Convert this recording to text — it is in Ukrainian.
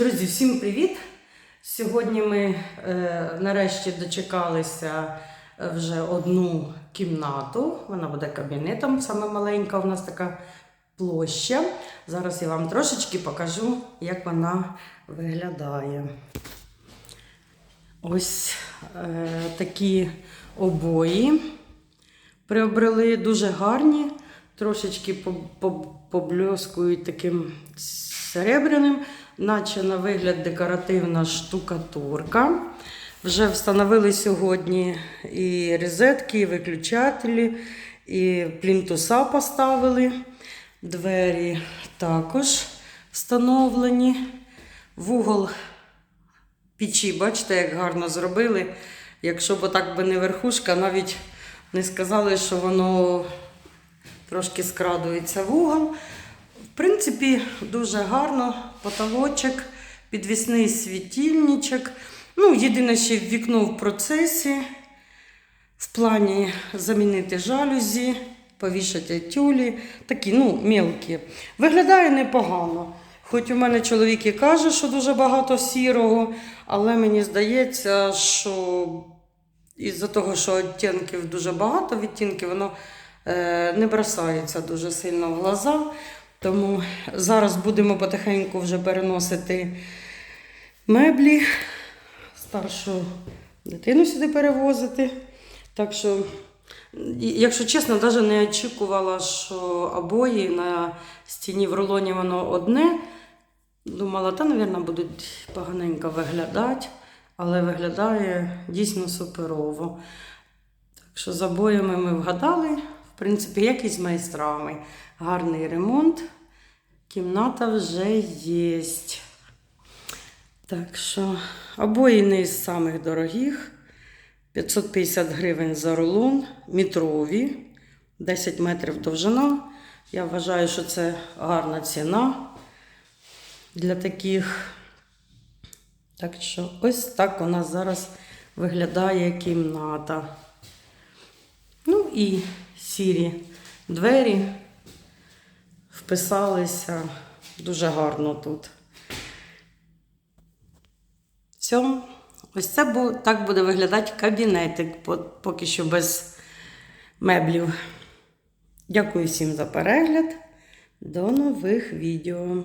Друзі, всім привіт! Сьогодні ми е, нарешті дочекалися е, вже одну кімнату. Вона буде кабінетом, саме маленька у нас така площа. Зараз я вам трошечки покажу, як вона виглядає. Ось е, такі обої приобрели дуже гарні, трошечки по- по- побльоскують таким серебряним, наче на вигляд декоративна штукатурка. Вже встановили сьогодні і розетки, і виключателі, і плінтуса поставили. Двері також встановлені. Вугол печі, бачите, як гарно зробили. Якщо б так би не верхушка, навіть не сказали, що воно трошки скрадується вугол. Принципі, дуже гарно. Потолочок, підвісний світильничок. Ну, єдине, ще вікно в процесі. В плані замінити жалюзі, повішати тюлі, такі, ну, мелкі. Виглядає непогано. Хоч у мене чоловік і каже, що дуже багато сірого, але мені здається, що із-за того, що відтінків дуже багато, відтінків, воно е, не бросається дуже сильно в глаза. Тому зараз будемо потихеньку вже переносити меблі, старшу дитину сюди перевозити. Так що, якщо чесно, навіть не очікувала, що обої на стіні в рулоні воно одне. Думала, та, мабуть, будуть поганенько виглядати, але виглядає дійсно суперово. Так що з обоями ми вгадали. Принципі, як і з майстрами. Гарний ремонт. Кімната вже є. Так що обої не із самих дорогих. 550 гривень за рулон, метрові, 10 метрів довжина. Я вважаю, що це гарна ціна для таких. Так що ось так у нас зараз виглядає кімната. Ну і сірі двері вписалися дуже гарно тут. Все. Ось це так буде виглядати кабінетик, поки що без меблів. Дякую всім за перегляд. До нових відео.